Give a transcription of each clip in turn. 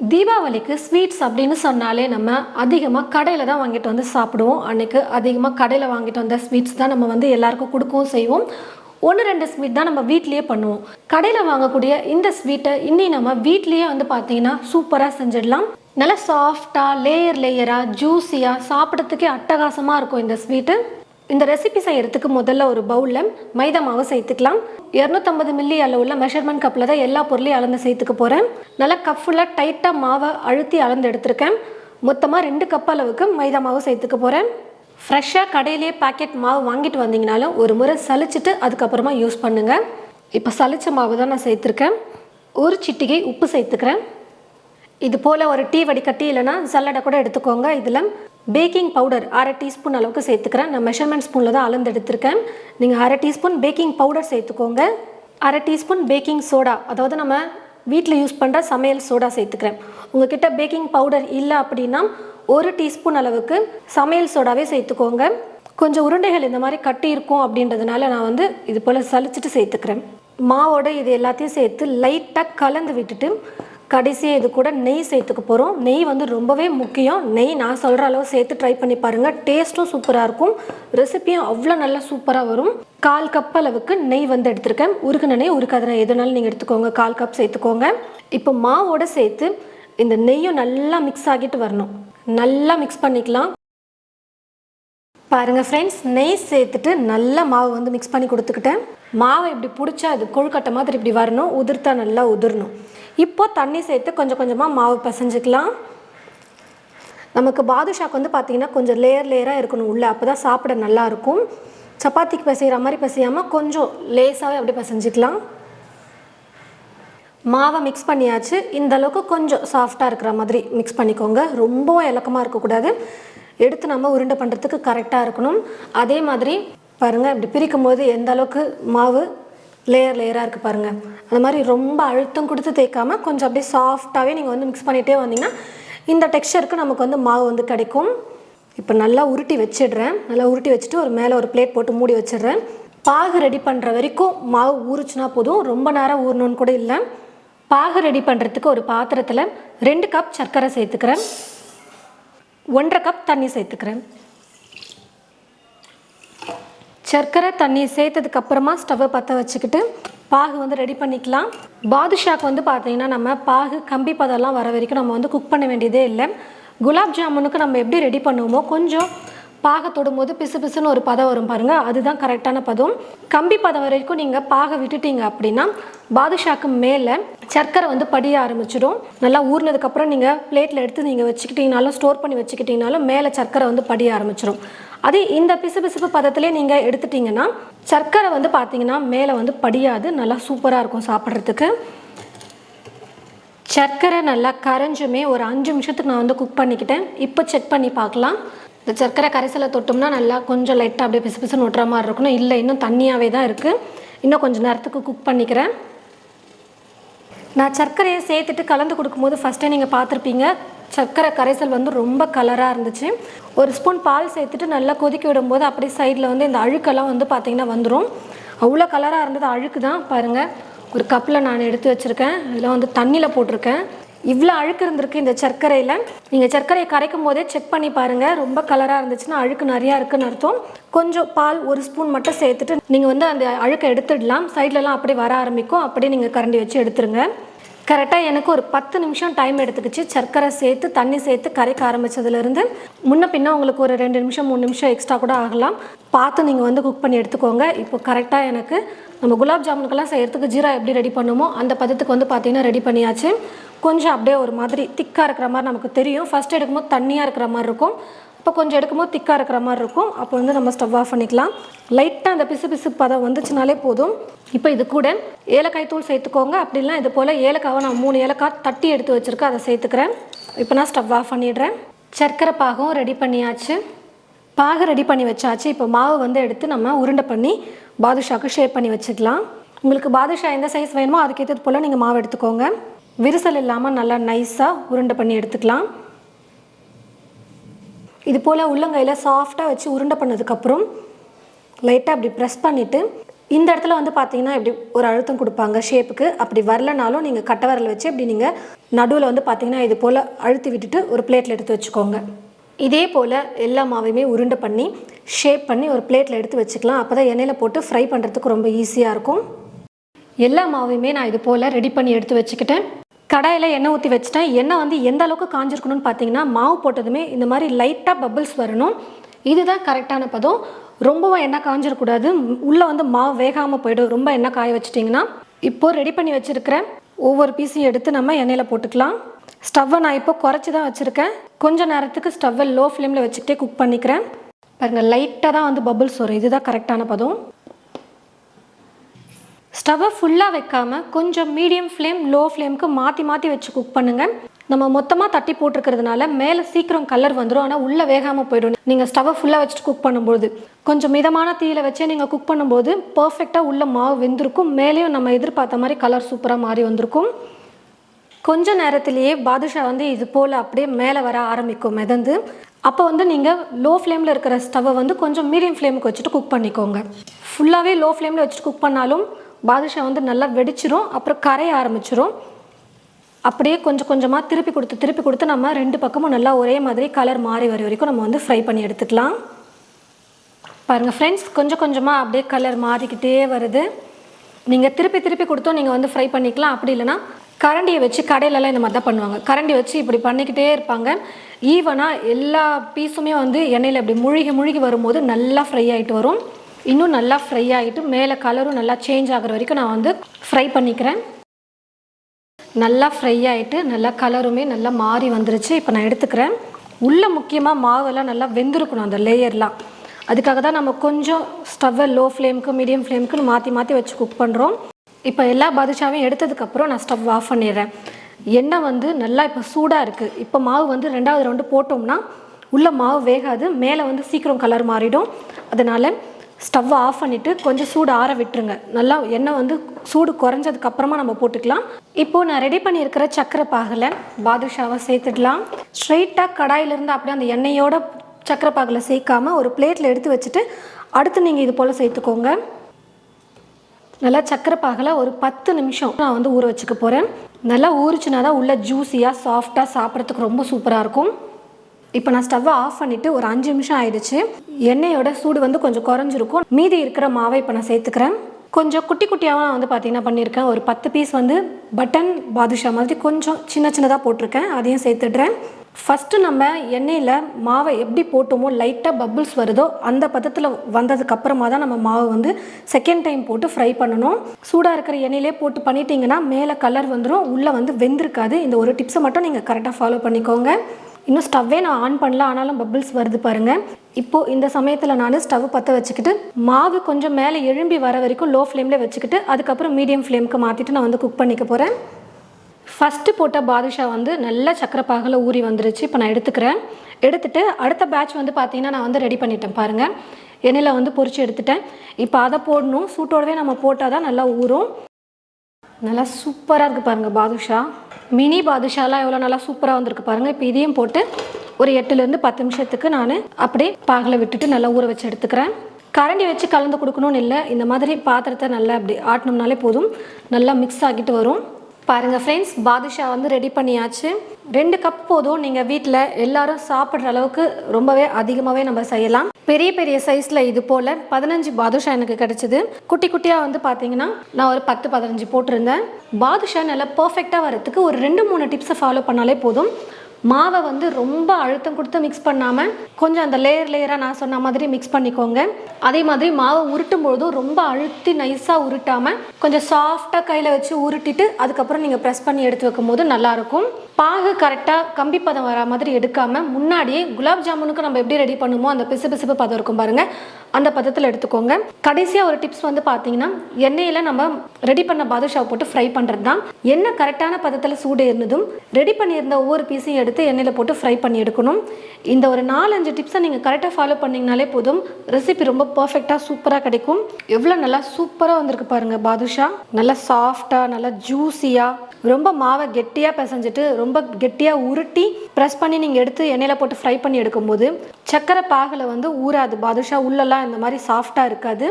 தீபாவளிக்கு ஸ்வீட்ஸ் அப்படின்னு சொன்னாலே நம்ம அதிகமாக கடையில் தான் வாங்கிட்டு வந்து சாப்பிடுவோம். அன்றைக்கு அதிகமாக கடையில் வாங்கிட்டு வந்த ஸ்வீட்ஸ் தான் நம்ம வந்து எல்லாருக்கும் கொடுக்கவும் செய்வோம். ஒன்று ரெண்டு ஸ்வீட் தான் நம்ம வீட்லேயே பண்ணுவோம். கடையில் வாங்கக்கூடிய இந்த ஸ்வீட்டை இன்னி நம்ம வீட்லேயே வந்து பார்த்தீங்கன்னா சூப்பராக செஞ்சிடலாம். நல்லா சாஃப்டாக லேயர் லேயராக ஜூஸியாக சாப்பிட்றதுக்கே அட்டகாசமாக இருக்கும் இந்த ஸ்வீட்டு இந்த ரெசிபி செய்யறதுக்கு முதல்ல ஒரு பவுலில் மைதா மாவு சேர்த்துக்கலாம். இரநூத்தம்பது மில்லி அளவுள்ள மெஷர்மெண்ட் கப்பில் தான் எல்லா பொருளையும் அளந்து சேர்த்துக்க போகிறேன் நல்லா கப் ஃபுல்லாக டைட்டாக மாவை அழுத்தி அளந்து எடுத்திருக்கேன். மொத்தமாக ரெண்டு கப் அளவுக்கு மைதா மாவு சேர்த்துக்க போகிறேன் ஃப்ரெஷ்ஷாக கடையிலேயே பாக்கெட் மாவு வாங்கிட்டு வந்தீங்கனாலும் ஒரு முறை சலிச்சிட்டு அதுக்கப்புறமா யூஸ் பண்ணுங்கள் இப்போ சளிச்ச மாவு தான் நான் சேர்த்துருக்கேன். ஒரு சிட்டிகை உப்பு சேர்த்துக்கிறேன். இது போல் ஒரு டீ வடிகட்டி இல்லைனா சல்லடை கூட எடுத்துக்கோங்க. இதில் பேக்கிங் பவுடர் அரை டீஸ்பூன் அளவுக்கு சேர்த்துக்கிறேன். நான் மெஷர்மெண்ட் ஸ்பூனில் தான் அளந்து எடுத்திருக்கேன் நீங்கள் அரை டீஸ்பூன் பேக்கிங் பவுடர் சேர்த்துக்கோங்க. அரை டீஸ்பூன் பேக்கிங் சோடா அதாவது நம்ம வீட்டில் யூஸ் பண்ணுற சமையல் சோடா சேர்த்துக்கிறேன். உங்ககிட்ட பேக்கிங் பவுடர் இல்லை அப்படின்னா ஒரு டீஸ்பூன் அளவுக்கு சமையல் சோடாவே சேர்த்துக்கோங்க. கொஞ்சம் உருண்டைகள் இந்த மாதிரி கட்டி இருக்கும் அப்படின்றதுனால நான் வந்து இது போல் சலிச்சிட்டு சேர்த்துக்கிறேன். மாவோட இது எல்லாத்தையும் சேர்த்து லைட்டாக கலந்து விட்டுட்டு கடைசியாக இது கூட நெய் சேர்த்துக்க போகிறோம் நெய் வந்து ரொம்பவே முக்கியம். நெய் நான் சொல்கிற அளவு சேர்த்து ட்ரை பண்ணி பாருங்கள் டேஸ்ட்டும் சூப்பராக இருக்கும். ரெசிபியும் அவ்வளோ நல்லா சூப்பராக வரும். கால் கப் அளவுக்கு நெய் வந்து எடுத்திருக்கேன். உருக்குன நெய் உருக்காத நெய் எதுனாலும் நீங்கள் எடுத்துக்கோங்க. கால் கப் சேர்த்துக்கோங்க. இப்போ மாவோட சேர்த்து இந்த நெய்யும் நல்லா மிக்ஸ் ஆகிட்டு வரணும். நல்லா மிக்ஸ் பண்ணிக்கலாம். பாருங்கள் ஃப்ரெண்ட்ஸ் நெய் சேர்த்துட்டு நல்லா மாவு வந்து மிக்ஸ் பண்ணி கொடுத்துக்கிட்டேன். மாவை இப்படி பிடிச்சா அது கொழுக்கட்டை மாதிரி இப்படி வரணும். உதிர்த்தா நல்லா உதிரணும். இப்போ தண்ணி சேர்த்து கொஞ்சம் கொஞ்சமாக மாவு பிசைஞ்சிக்கலாம். நமக்கு பாதுஷாக்கு வந்து பார்த்திங்கன்னா கொஞ்சம் லேயர் லேயராக இருக்கணும் உள்ளே. அப்போ தான் சாப்பிட நல்லாயிருக்கும் சப்பாத்திக்கு பிசைகிற மாதிரி பிசையாமல் கொஞ்சம் லேஸாகவே அப்படியே பிசைஞ்சிக்கலாம். மாவை மிக்ஸ் பண்ணியாச்சு. இந்த அளவுக்கு கொஞ்சம் சாஃப்டாக இருக்கிற மாதிரி மிக்ஸ் பண்ணிக்கோங்க. ரொம்பவும் இலக்கமாக இருக்கக்கூடாது. எடுத்து நம்ம உருண்டை பண்ணுறதுக்கு கரெக்டாக இருக்கணும். அதே மாதிரி பாருங்கள் இப்படி பிரிக்கும் போது எந்த அளவுக்கு மாவு லேயர் லேயராக இருக்குது பாருங்கள் அந்த மாதிரி ரொம்ப அழுத்தம் கொடுத்து தேய்க்காமல் கொஞ்சம் அப்படியே சாஃப்டாகவே நீங்கள் வந்து மிக்ஸ் பண்ணிகிட்டே வந்தீங்கன்னா இந்த டெக்ஸ்சருக்கு நமக்கு வந்து மாவு வந்து கிடைக்கும். இப்போ நல்லா உருட்டி வச்சிடுறேன். நல்லா உருட்டி வச்சுட்டு ஒரு மேலே ஒரு பிளேட் போட்டு மூடி வச்சிடுறேன். பாகு ரெடி பண்ணுற வரைக்கும் மாவு ஊறுச்சுன்னா போதும். ரொம்ப நேரம் ஊறணும்னு கூட இல்லை. பாகு ரெடி பண்ணுறதுக்கு ஒரு பாத்திரத்தில் ரெண்டு கப் சர்க்கரை சேர்த்துக்கிறேன். ஒன்றரை கப் தண்ணி சேர்த்துக்கிறேன். சர்க்கரை தண்ணி சேர்த்ததுக்கு அப்புறமா ஸ்டவ்வை பற்ற வச்சுக்கிட்டு பாகு வந்து ரெடி பண்ணிக்கலாம். பாதுஷாக்கு வந்து பார்த்தீங்கன்னா நம்ம பாகு கம்பி பதம்லாம் வர வரைக்கும் நம்ம வந்து குக் பண்ண வேண்டியதே இல்லை. குலாப் ஜாமுனுக்கு நம்ம எப்படி ரெடி பண்ணுவோமோ கொஞ்சம் பாக தொடும்போது பிசு பிசுன்னு ஒரு பதம் வரும் பாருங்கள் அதுதான் கரெக்டான பதம். கம்பி பதம் வரைக்கும் நீங்கள் பாக விட்டுட்டீங்க அப்படின்னா பாதுஷாக்கு மேலே சர்க்கரை வந்து படிய ஆரம்பிச்சிடும். நல்லா ஊறினதுக்கப்புறம் நீங்கள் பிளேட்டில் எடுத்து நீங்கள் வச்சுக்கிட்டீங்கனாலும் ஸ்டோர் பண்ணி வச்சுக்கிட்டீங்கனாலும் மேலே சர்க்கரை வந்து படிய ஆரம்பிச்சிடும். அதே இந்த பிசு பிசுப்பு பதத்திலே நீங்கள் எடுத்துட்டிங்கன்னா சர்க்கரை வந்து பார்த்தீங்கன்னா மேலே வந்து படியாது. நல்லா சூப்பராக இருக்கும் சாப்பிட்றதுக்கு. சர்க்கரை நல்லா கரைஞ்சுமே ஒரு அஞ்சு நிமிஷத்துக்கு நான் வந்து குக் பண்ணிக்கிட்டேன். இப்போ செக் பண்ணி பார்க்கலாம். இந்த சர்க்கரை கரைசலை தொட்டோம்னா நல்லா கொஞ்சம் லைட்டாக அப்படியே பிசு பிசுன்னு ஒட்டுற மாதிரி இருக்கணும். இல்லை இன்னும் தண்ணியாகவே தான் இருக்குது இன்னும் கொஞ்சம் நேரத்துக்கு குக் பண்ணிக்கிறேன். நான் சர்க்கரையை சேர்த்துட்டு கலந்து கொடுக்கும்போது ஃபஸ்ட்டே நீங்கள் பார்த்துருப்பீங்க சர்க்கரை கரைசல் வந்து ரொம்ப கலராக இருந்துச்சு. ஒரு ஸ்பூன் பால் சேர்த்துட்டு நல்லா கொதிக்க விடும்போது அப்படியே சைடில் வந்து இந்த அழுக்கெல்லாம் வந்து பார்த்திங்கன்னா வந்துடும் அவ்வளோ கலராக இருந்தது அழுக்கு தான். பாருங்கள் ஒரு கப்பில் நான் எடுத்து வச்சுருக்கேன். இதெல்லாம் வந்து தண்ணியில் போட்டிருக்கேன். இவ்வளோ அழுக்கு இருந்திருக்கு இந்த சர்க்கரையில். நீங்கள் சர்க்கரையை கரைக்கும் போதே செக் பண்ணி பாருங்கள் ரொம்ப கலராக இருந்துச்சுன்னா அழுக்கு நிறையா இருக்குன்னு அர்த்தம். கொஞ்சம் பால் ஒரு ஸ்பூன் மட்டும் சேர்த்துட்டு நீங்கள் வந்து அந்த அழுக்கை எடுத்துடலாம். சைட்லலாம் அப்படி வர ஆரம்பிக்கும். அப்படியே நீங்கள் கரண்டி வச்சு எடுத்துருங்க. கரெக்டாக எனக்கு ஒரு பத்து நிமிஷம் டைம் எடுத்துக்கிச்சு. சர்க்கரை சேர்த்து தண்ணி சேர்த்து கரைக்க ஆரம்பித்ததுலேருந்து முன்ன பின்ன உங்களுக்கு ஒரு ரெண்டு நிமிஷம் மூணு நிமிஷம் எக்ஸ்ட்ரா கூட ஆகலாம். பார்த்து நீங்கள் வந்து குக் பண்ணி எடுத்துக்கோங்க. இப்போ கரெக்டாக எனக்கு நம்ம குலாப் ஜாமுனுக்கெல்லாம் செய்கிறதுக்கு ஜீரா எப்படி ரெடி பண்ணுமோ அந்த பதத்துக்கு வந்து பார்த்திங்கன்னா ரெடி பண்ணியாச்சு. கொஞ்சம் அப்படியே ஒரு மாதிரி திக்காக இருக்கிற மாதிரி நமக்கு தெரியும். ஃபஸ்ட் எடுக்கும்போது தண்ணியாக இருக்கிற மாதிரி இருக்கும். இப்போ கொஞ்சம் எடுக்கும்போது திக்காக இருக்கிற மாதிரி இருக்கும். அப்போ வந்து நம்ம ஸ்டவ் ஆஃப் பண்ணிக்கலாம். லைட்டாக அந்த பிசு பிசு பதம் வந்துச்சுனாலே போதும். இப்போ இது கூட ஏலக்காய் தூள் சேர்த்துக்கோங்க. அப்படிலாம் இது போல் ஏலக்காவை நான் மூணு ஏலக்காய் தட்டி எடுத்து வச்சுருக்கேன். அதை சேர்த்துக்கிறேன். இப்போ நான் ஸ்டவ் ஆஃப் பண்ணிடுறேன். சர்க்கரை பாகம் ரெடி பண்ணியாச்சு. பாகு ரெடி பண்ணி வச்சாச்சு. இப்போ மாவு வந்து எடுத்து நம்ம உருண்டை பண்ணி பாதுஷாவுக்கு ஷேப் பண்ணி வச்சுக்கலாம். உங்களுக்கு பாதுஷா எந்த சைஸ் வேணுமோ அதுக்கேற்றது போல் நீங்கள் மாவு எடுத்துக்கோங்க. விரிசல் இல்லாமல் நல்லா நைஸாக உருண்டை பண்ணி எடுத்துக்கலாம். இது போல் உள்ளங்கையில் சாஃப்டாக வச்சு உருண்டை பண்ணதுக்கப்புறம் லைட்டாக அப்படி ப்ரெஸ் பண்ணிவிட்டு இந்த இடத்துல வந்து பார்த்தீங்கன்னா இப்படி ஒரு அழுத்தம் கொடுப்பாங்க ஷேப்புக்கு அப்படி வரலனாலும் நீங்கள் கட்டை வரல வச்சு இப்படி நீங்கள் நடுவில் வந்து பார்த்தீங்கன்னா இது போல் அழுத்தி விட்டுட்டு ஒரு பிளேட்டில் எடுத்து வச்சுக்கோங்க. இதே போல் எல்லா மாவையுமே உருண்டை பண்ணி ஷேப் பண்ணி ஒரு பிளேட்டில் எடுத்து வச்சுக்கலாம். அப்போ தான் எண்ணெயில் போட்டு ஃப்ரை பண்ணுறதுக்கு ரொம்ப ஈஸியாக இருக்கும். எல்லா மாவையுமே நான் இது போல் ரெடி பண்ணி எடுத்து வச்சுக்கிட்டேன். கடாயில் எண்ணெய் ஊற்றி வச்சுட்டேன் எண்ணெய் வந்து எந்த அளவுக்கு காஞ்சிருக்கணும்னு பார்த்தீங்கன்னா மாவு போட்டதுமே இந்த மாதிரி லைட்டாக பபிள்ஸ் வரணும். இதுதான் கரெக்டான பதம். ரொம்பவும் எண்ணெய் காஞ்சிடக்கூடாது உள்ளே வந்து மாவு வேகாமல் போயிடும். ரொம்ப எண்ணெய் காய வச்சிட்டிங்கன்னா இப்போ ரெடி பண்ணி வச்சுருக்கிற ஒவ்வொரு பீஸையும் எடுத்து நம்ம எண்ணெயில் போட்டுக்கலாம். ஸ்டவ்வை நான் இப்போ குறைச்சி தான் வச்சுருக்கேன். கொஞ்ச நேரத்துக்கு ஸ்டவ்வை லோ ஃப்ளேமில் வச்சுக்கிட்டே குக் பண்ணிக்கிறேன். பாருங்கள் லைட்டாக தான் வந்து பபுள்ஸ் வரும். இதுதான் கரெக்டான பதம். ஸ்டவ்வை ஃபுல்லாக வைக்காம கொஞ்சம் மீடியம் ஃப்ளேம் லோ ஃப்ளேமுக்கு மாற்றி மாற்றி வச்சு குக் பண்ணுங்கள் நம்ம மொத்தமாக தட்டி போட்டிருக்கிறதுனால மேலே சீக்கிரம் கலர் வந்துடும் ஆனால் உள்ளே வேகாமல் போயிடும். நீங்கள் ஸ்டவ்வை ஃபுல்லாக வச்சுட்டு குக் பண்ணும்போது கொஞ்சம் மிதமான தீயில வச்சே நீங்கள் குக் பண்ணும்போது பர்ஃபெக்டாக உள்ள மாவு வெந்திருக்கும். மேலேயும் நம்ம எதிர்பார்த்த மாதிரி கலர் சூப்பராக மாறி வந்திருக்கும். கொஞ்ச நேரத்திலேயே பாதுஷா வந்து இது போல் அப்படியே மேலே வர ஆரம்பிக்கும் மிதந்து. அப்போ வந்து நீங்கள் லோ ஃப்ளேமில் இருக்கிற ஸ்டவ்வை வந்து கொஞ்சம் மீடியம் ஃப்ளேமுக்கு வச்சுட்டு குக் பண்ணிக்கோங்க. ஃபுல்லாகவே லோ ஃப்ளேமில் வச்சுட்டு குக் பண்ணாலும் பாதுஷா வந்து நல்லா வெடிச்சிரும் அப்புறம் கரைய ஆரம்பிச்சிரும். அப்படியே கொஞ்சம் கொஞ்சமாக திருப்பி கொடுத்து திருப்பி கொடுத்து நம்ம ரெண்டு பக்கமும் நல்லா ஒரே மாதிரி கலர் மாறி வர வரைக்கும் நம்ம வந்து ஃப்ரை பண்ணி எடுத்துக்கலாம். பாருங்கள் ஃப்ரெண்ட்ஸ் கொஞ்சம் கொஞ்சமாக அப்படியே கலர் மாறிக்கிட்டே வருது. நீங்கள் திருப்பி திருப்பி கொடுத்தோம் நீங்கள் வந்து ஃப்ரை பண்ணிக்கலாம். அப்படி இல்லைன்னா கரண்டியை வச்சு கடையிலலாம் இந்த மாதிரி தான் பண்ணுவாங்க. கரண்டி வச்சு இப்படி பண்ணிக்கிட்டே இருப்பாங்க. ஈவனாக எல்லா பீஸுமே வந்து எண்ணெயில் இப்படி முழுகி முழுகி வரும்போது நல்லா ஃப்ரை ஆகிட்டு வரும். இன்னும் நல்லா ஃப்ரை ஆகிட்டு மேலே கலரும் நல்லா சேஞ்ச் ஆகிற வரைக்கும் நான் வந்து ஃப்ரை பண்ணிக்கிறேன். நல்லா ஃப்ரை ஆகிட்டு நல்லா கலருமே நல்லா மாறி வந்துருச்சு. இப்போ நான் எடுத்துக்கிறேன். உள்ளே முக்கியமாக மாவெல்லாம் நல்லா வெந்திருக்கணும் அந்த லேயர்லாம் அதுக்காக தான் நம்ம கொஞ்சம் ஸ்டவ்வை லோ ஃப்ளேமுக்கு மீடியம் ஃப்ளேமுக்குன்னு மாற்றி மாற்றி வச்சு குக் பண்ணுறோம் இப்போ எல்லா பாதுஷாவையும் எடுத்ததுக்கப்புறம் நான் ஸ்டவ் ஆஃப் பண்ணிடுறேன். எண்ணெய் வந்து நல்லா இப்போ சூடாக இருக்குது இப்போ மாவு வந்து ரெண்டாவது ரவுண்டு போட்டோம்னா உள்ள மாவு வேகாது. மேலே வந்து சீக்கிரம் கலர் மாறிடும். அதனால் ஸ்டவ்வை ஆஃப் பண்ணிவிட்டு கொஞ்சம் சூடு ஆற விட்டுருங்க. நல்லா எண்ணெய் வந்து சூடு குறைஞ்சதுக்கப்புறமா நம்ம போட்டுக்கலாம். இப்போது நான் ரெடி பண்ணியிருக்கிற சக்கரை பாகில் பாதுஷாவை சேர்த்துடலாம். ஸ்ட்ரெயிட்டாக கடாயிலிருந்து அப்படியே அந்த எண்ணெயோட சக்கரை பாகில் சேர்க்காமல் ஒரு பிளேட்டில் எடுத்து வச்சுட்டு அடுத்து நீங்கள் இது போல் சேர்த்துக்கோங்க. நல்லா சக்கரை பாகில் ஒரு பத்து நிமிஷம் நான் வந்து ஊற வச்சுக்க போகிறேன் நல்லா ஊறிச்சுனா தான் உள்ளே ஜூஸியாக சாஃப்டாக சாப்பிட்றதுக்கு ரொம்ப சூப்பராக இருக்கும். இப்போ நான் ஸ்டவ்வை ஆஃப் பண்ணிவிட்டு ஒரு அஞ்சு நிமிஷம் ஆயிடுச்சு. எண்ணெயோட சூடு வந்து கொஞ்சம் குறைஞ்சிருக்கும். மீதி இருக்கிற மாவை இப்போ நான் சேர்த்துக்கிறேன். கொஞ்சம் குட்டி குட்டியாக நான் வந்து பார்த்தீங்கன்னா பண்ணியிருக்கேன். ஒரு பத்து பீஸ் வந்து பட்டன் பாதுஷா மாதிரி கொஞ்சம் சின்ன சின்னதாக போட்டிருக்கேன். அதையும் சேர்த்துடுறேன். ஃபஸ்ட்டு நம்ம எண்ணெயில் மாவை எப்படி போட்டோமோ லைட்டாக பபுள்ஸ் வருதோ அந்த பதத்தில் வந்ததுக்கு அப்புறமா தான் நம்ம மாவு வந்து செகண்ட் டைம் போட்டு ஃப்ரை பண்ணணும். சூடாக இருக்கிற எண்ணெயிலே போட்டு பண்ணிட்டீங்கன்னா மேலே கலர் வந்துடும் உள்ளே வந்து வெந்திருக்காது. இந்த ஒரு டிப்ஸை மட்டும் நீங்கள் கரெக்டாக ஃபாலோ பண்ணிக்கோங்க. இன்னும் ஸ்டவ்வே நான் ஆன் பண்ணல ஆனாலும் பபிள்ஸ் வருது பாருங்கள் இப்போது இந்த சமயத்தில் நான் ஸ்டவ் பற்ற வச்சுக்கிட்டு மாவு கொஞ்சம் மேலே எழும்பி வர வரைக்கும் லோ ஃப்ளேமில் வச்சுக்கிட்டு அதுக்கப்புறம் மீடியம் ஃப்ளேமுக்கு மாற்றிட்டு நான் வந்து குக் பண்ணிக்க போகிறேன் ஃபஸ்ட்டு போட்ட பாதுஷா வந்து நல்ல சக்கரை ஊறி வந்துருச்சு இப்போ நான் எடுத்துக்கிறேன். எடுத்துகிட்டு அடுத்த பேட்ச் வந்து பார்த்திங்கன்னா நான் வந்து ரெடி பண்ணிட்டேன் பாருங்கள் எண்ணெயில் வந்து பொறிச்சு எடுத்துட்டேன். இப்போ அதை போடணும் சூட்டோடவே நம்ம போட்டால் தான் நல்லா ஊறும். நல்லா சூப்பராக இருக்குது பாருங்கள் பாதுஷா. மினி பாதுஷாலாம் எவ்வளோ நல்லா சூப்பராக வந்திருக்கு பாருங்கள் இப்போ இதையும் போட்டு ஒரு எட்டுலேருந்து பத்து நிமிஷத்துக்கு நான் அப்படியே பாகில் விட்டுட்டு நல்லா ஊற வச்சு எடுத்துக்கிறேன். கரண்டி வச்சு கலந்து கொடுக்கணும்னு இல்லை. இந்த மாதிரி பாத்திரத்தை நல்லா அப்படி ஆட்டினோம்னாலே போதும். நல்லா மிக்ஸ் ஆகிட்டு வரும். பாருங்கள் ஃப்ரெண்ட்ஸ் பாதுஷா வந்து ரெடி பண்ணியாச்சு. ரெண்டு கப் போதும். நீங்கள் வீட்டில் எல்லாரும் சாப்பிட்ற அளவுக்கு ரொம்பவே அதிகமாகவே நம்ம செய்யலாம். பெரிய பெரிய சைஸில் இது போல் பதினஞ்சு பாதுஷா எனக்கு கிடச்சிது. குட்டி குட்டியாக வந்து பார்த்தீங்கன்னா நான் ஒரு பத்து பதினஞ்சு போட்டிருந்தேன். பாதுஷா நல்லா பர்ஃபெக்டாக வரத்துக்கு ஒரு ரெண்டு மூணு டிப்ஸை ஃபாலோ பண்ணாலே போதும். மாவை வந்து ரொம்ப அழுத்தம் கொடுத்து மிக்ஸ் பண்ணாமல் கொஞ்சம் அந்த லேயர் லேயராக நான் சொன்ன மாதிரி மிக்ஸ் பண்ணிக்கோங்க. அதே மாதிரி மாவை உருட்டும் பொழுதும் ரொம்ப அழுத்தி நைஸாக உருட்டாமல் கொஞ்சம் சாஃப்டாக கையில் வச்சு உருட்டிட்டு அதுக்கப்புறம் நீங்கள் ப்ரெஸ் பண்ணி எடுத்து வைக்கும் போது நல்லாயிருக்கும். பாகு கரெக்டாக கம்பி பதம் வர மாதிரி எடுக்காமல் முன்னாடியே குலாப் ஜாமுனுக்கு நம்ம எப்படி ரெடி பண்ணுமோ அந்த பிசு பிசுப்பு பதம் இருக்கும் பாருங்கள் அந்த பதத்தில் எடுத்துக்கோங்க. கடைசியாக ஒரு டிப்ஸ் வந்து பார்த்தீங்கன்னா எண்ணெயில் நம்ம ரெடி பண்ண பாதுஷாவை போட்டு ஃப்ரை பண்ணுறது தான் எண்ணெய் கரெக்டான பதத்தில் சூடு இருந்ததும் ரெடி பண்ணியிருந்த ஒவ்வொரு பீஸையும் எடுத்து எண்ணெயில் போட்டு ஃப்ரை பண்ணி எடுக்கணும். இந்த ஒரு நாலஞ்சு டிப்ஸை நீங்கள் கரெக்டாக ஃபாலோ பண்ணிங்கனாலே போதும். ரெசிபி ரொம்ப பர்ஃபெக்டாக சூப்பராக கிடைக்கும். எவ்வளோ நல்லா சூப்பராக வந்திருக்கு பாருங்கள் பாதுஷா. நல்லா சாஃப்டாக நல்லா ஜூஸியாக ரொம்ப மாவை கெட்டியாக பிசைஞ்சிட்டு ரொம்ப கெட்டியாக உருட்டி ப்ரெஸ் பண்ணி நீங்கள் எடுத்து எண்ணெயில் போட்டு ஃப்ரை பண்ணி எடுக்கும்போது சக்கரை பாகில் வந்து ஊறாது. பாதுஷா உள்ளெல்லாம் இந்த மாதிரி சாஃப்டாக இருக்காது.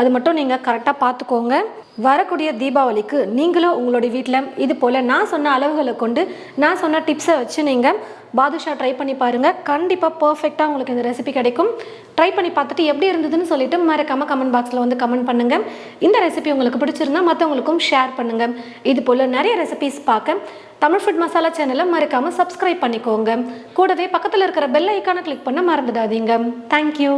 அது மட்டும் நீங்கள் கரெக்டாக பார்த்துக்கோங்க. வரக்கூடிய தீபாவளிக்கு நீங்களும் உங்களுடைய வீட்டில் இது போல் நான் சொன்ன அளவுகளை கொண்டு நான் சொன்ன டிப்ஸை வச்சு நீங்கள் பாதுஷா ட்ரை பண்ணி பாருங்கள் கண்டிப்பாக பர்ஃபெக்டாக உங்களுக்கு இந்த ரெசிபி கிடைக்கும். ட்ரை பண்ணி பார்த்துட்டு எப்படி இருந்ததுன்னு சொல்லிட்டு மறக்காமல் கமெண்ட் பாக்ஸில் வந்து கமெண்ட் பண்ணுங்கள் இந்த ரெசிபி உங்களுக்கு பிடிச்சிருந்தா மற்றவங்களுக்கும் ஷேர் பண்ணுங்கள் இது போல் நிறைய ரெசிபிஸ் பார்க்க தமிழ் ஃபுட் மசாலா சேனலை மறக்காமல் சப்ஸ்கிரைப் பண்ணிக்கோங்க. கூடவே பக்கத்தில் இருக்கிற பெல் ஐக்கானை கிளிக் பண்ண மறந்துடாதீங்க. தேங்க்யூ